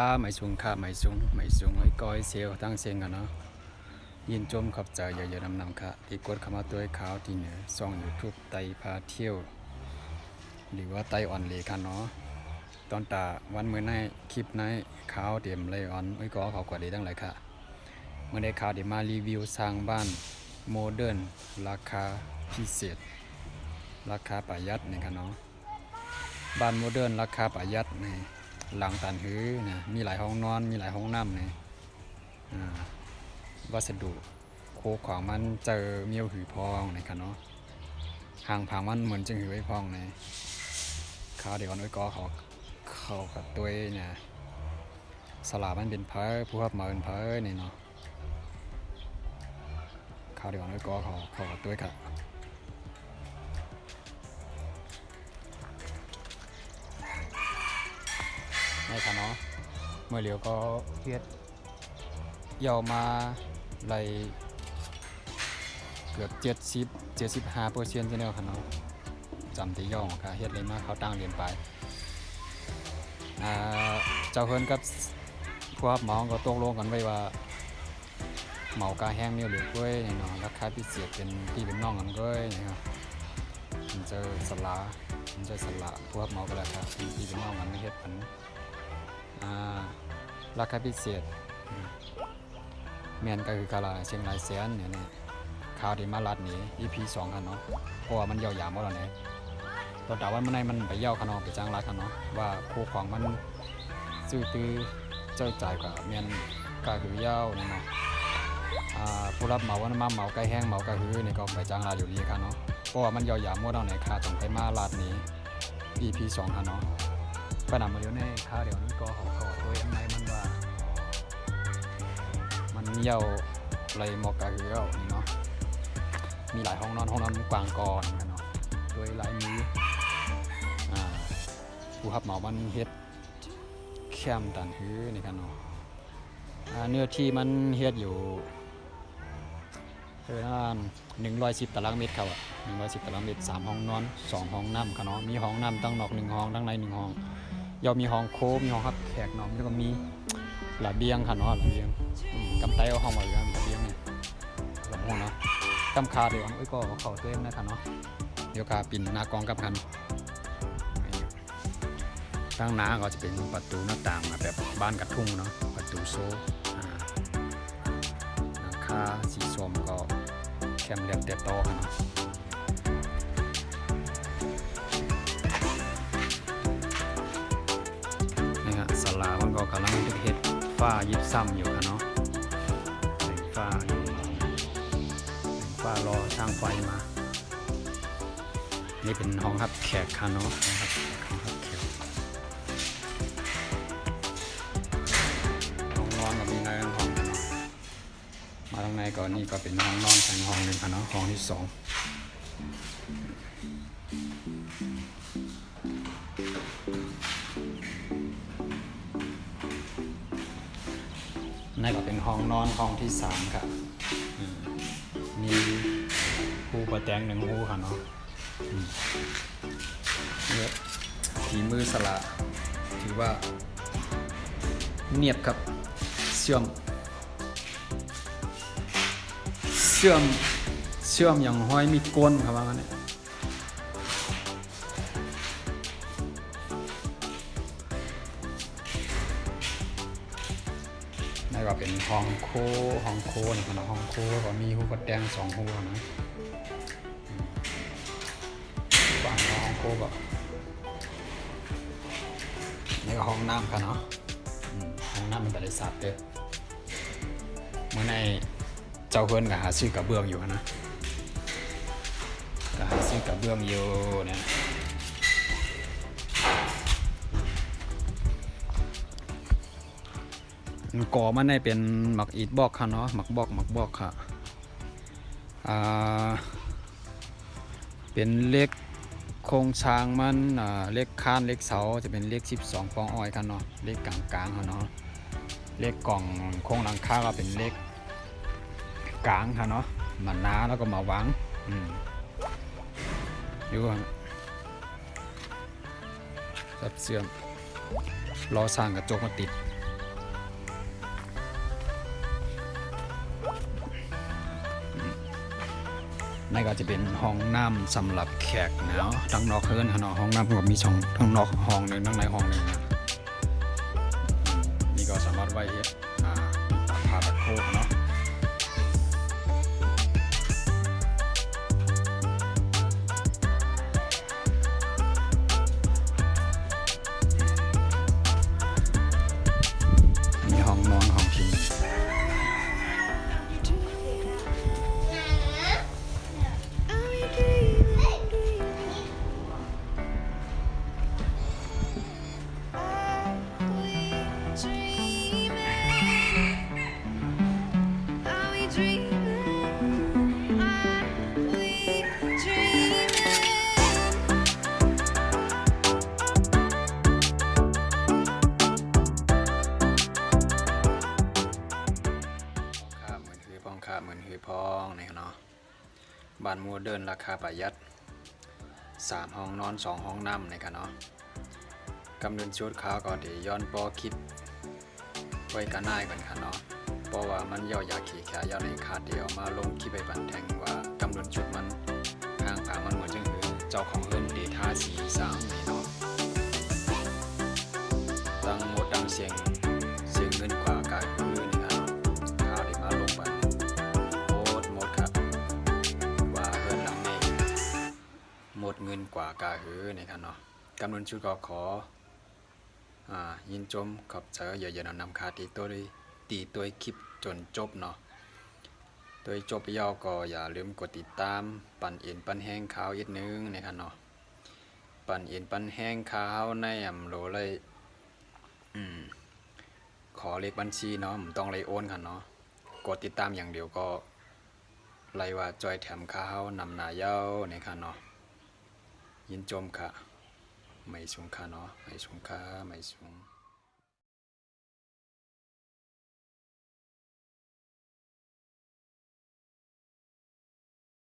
ค่าไม่สูงค่าไม่สูงไม่สูงไอ้ก้อยเซลตั้งเสียงกันเนาะยินจมขอบใจอย่าอย่านำนำค่ะที่กดเข้ามาตัวไอ้ขาวที่เหนือช่องยูทูบไตพาเที่ยว หรือว่าไตอ่อนเลยค่ะเนาะตอนตาวันเมื้อในคลิปในขาวเตรียมเลยอ่อนไอ้ก็เขากว่าดีตั้งหลยค่ะเมื่อได้ข่าวเดี๋ยวมารีวิวสร้างบ้านโมเดิร์นราคาพิเศษ ราคาประหยัดนี่ค่ะเนาะบ้านโมเดิร์นราคาประหยัดนี่ หลังตันหือนะมีหลายห้องนอน มีหลายห้องน้ำนี่อ่าวัสดุโคของมันเจอเมียวหือพองนะครับเนาะห่างผางมันเหมือนจึงหือไว้พองนี่ข้าวเดี๋ยวน้อยก็เขาเขากับตัวเนี่ยสลามันเป็นเพอผู้รับมาเป็นเพอนี่เนาะข้าวเดี๋ยวน้อยก็เขาเขากับตัวครั บในค่ะเนาะเมื่อเหลียวก็เฮ็ดยาวมาไหลเกือบเจ็ดสิบเจ็ดสิบห้าเปอร์เซ็นต์ที่แนวค่ะเนาะจำที่ย่องค่ะเฮ็ดเลยมาเขาตั้งเรียนไปเจ้าเฮินกับพวกหมองก็ตกลงกันไว้ว่าเหมากาแห้งเนี่ยเหลือก้วยนี่เนาะราคาพิเศษเป็นที่เป็นน้องกันก้วยนะครับมันเจอสลามันเจอสลาพวกเหมาก็แล้วครับเป็นที่เป็นน้องกันไม่เฮ็ดพัน ราคาพิเศษอืมแมนก็คือกาลาเชียงรายแสนเนี่ยนะข่าวที่มาลัดนี้ EP 2กันเนาะเพราะว่ามันยาวๆหมดแล้วเนี่ยตอนดาวันมันในมันไปเย่าขนองไปจ้างรัดกันเนาะว่าโคของมันซื้อตื้อเจ้าจ่ายกับแมนก็คือเย่าเนี่ยเนาะผู้รับเหมาวันมาเหมาไก่แห้งเหมาไก่ฮื้อนี่ยก็ไปจ้างรัดอยู่ดีครับเนาะเพราะว่ามันยาวๆหมดแล้วเนี่ยค่าต้องไปมาลัดนี้ EP 2กันเนาะปนเนาว เดี๋ยวนี้ก็ขอขอตัวข้างในมันว่ามันเยี่ยวไรหมอกกะเหือนี่เนาะมีหลายห้องนอนห้องนอนกวางกอนกันเนาะโดยหลายมีอ่าผู้รับเหมามันเฮ็ดแคมตันหื้อนี่กันเนาะอ่าเนื้อที่มันเฮ็ดอยู่เท่านั้นหนึ่งร้อยสิบตารางเมตรครับอะหนึ่งร้อยสิบตารางเมตรสามห้องนอนสองห้องน้ำครับเนาะมีห้องน้ำตั้งนอกหนึ่งห้องตั้งในหนึ่งห้อง ยอมมีห้องโค้งมีห้องรับแขกเนาะแล้วก็มีระเบียงค่ะเนาะระเบียงอืมกำไตเอาห้องมาอยู่นะระเบียงเนี่ยสองห้องเนาะกำคาเดี๋ยวเอ้ยก็เขาเองนนะค่ะเนาะเดี๋ยวคาปินหน้ากองกับคันตั้งน้าก็จะเป็นประตูหน้าต่างแบบบ้านกระทุ่งเนาะประตูโซ่อ่าหลังคาสีส้มก็แคมเรียมเตะโตอค่ะเนาะ ฝ้ายิบซ้ำอยู่ค่ะเนาะแต่งฝ้าอยู่แต่งฝ้ารอช่างไฟมา นี่เป็นห้องรับแขกค่ะเนาะนะครับห้องรับแขกห้องนอนก็มีในห้องค่ะเนาะมาทางในก่อนนี่ก็เป็นห้องนอนแทงห้องหนึ่งค่ะเนาะห้องที่สอง นั่นก็เป็นห้องนอนห้องที่สามครับมีหูประแตงหนึ่งหูค่ะเนาะเนี่ยฝีมือสละถือว่า เนียบครับเชื่อม เชื่อมเชื่อมอย่างห้อยมีก้นครับว่างั้นเนี่ย นี่ก็เป็นห้องโคห้องโคนี่ก็นะห้องโคก็มีหูกระแดงสองหูนะฝั่งห้องโคก็นี่ก็ห้องน้ำกันเนาะห้องน้ำเป็นบริษัทเด้อเมื่อในเจ้าเพื่อนก็หาซื้อกระเบื้องอยู่นะก็หาซื้อกระเบื้องอยู่เนี่ย ก่อมันได้เป็นหมักอีดบอกค่ะเนาะหมักบอกหมักบอกค่ะอ่าเป็นเลขโครงช้างมันอ่าเลขค้านเลขเสาจะเป็นเลข 12ฟองอ้อยค่ะเนาะเลขกลางกลางค่ะเนาะเลขกล่องโครงหลังคาก็เป็นเลขกลางค่ะเนาะมันหนาแล้วก็มาวางอืมอยู่รับเสื่อมรอสร้างกระจกมาติด นี่ก็จะเป็นห้องน้ำสำหรับแขกเนาะทั้งนอกเฮิรนทั้งนอกห้องน้ำก็มีช่องทั้งนอกห้องหนึ่งทั้งในห้องหนึ่งนี่ก็สามารถไว้เฮ็ด บ้านโมเดิร์นราคาประหยัด 3 ห้องนอน 2 ห้องน้ำนี่กันเนาะกำเนินชุดข้าวก็เดี๋ยวย้อนปอคลิปไว้กันหน้ายกันค่ะเนาะเพราะว่ามันย่อยากขี่แค่ย่อในคาเดียวมาลงคลิปไปบันแทงว่ากำเนินชุดมันทางผามันเหมือนจังหือเจ้าของเอินเดท่าสีสามนี่เนาะตั้งหมดดังเสียง หมดเงินกว่ากาหือนี่ครับเนาะกำนินชุดก็ขออ่ายินจมขอบใจอย่าอย่านำคาตีตัวด้วยตีตัวคลิปจนจบเนาะโดยจบยาวก็อย่าลืมกดติดตาม ปั่นเอ็นปั่นแห้งข่าวอีกนึงนะครับเนาะปั่นเอ็นปั่นแห้งข่าวในอำโลเลยอืมขอเลขบัญชีเนาะผมต้องเลยโอนกันเนาะกดติดตามอย่างเดียวก็ไลว่าจอยแถมข่าวนำหนาเย้านครับเนาะ ยินจมค่ะ ไม่สูงค่ะเนาะ ไม่สูงค่ะ ไม่สูง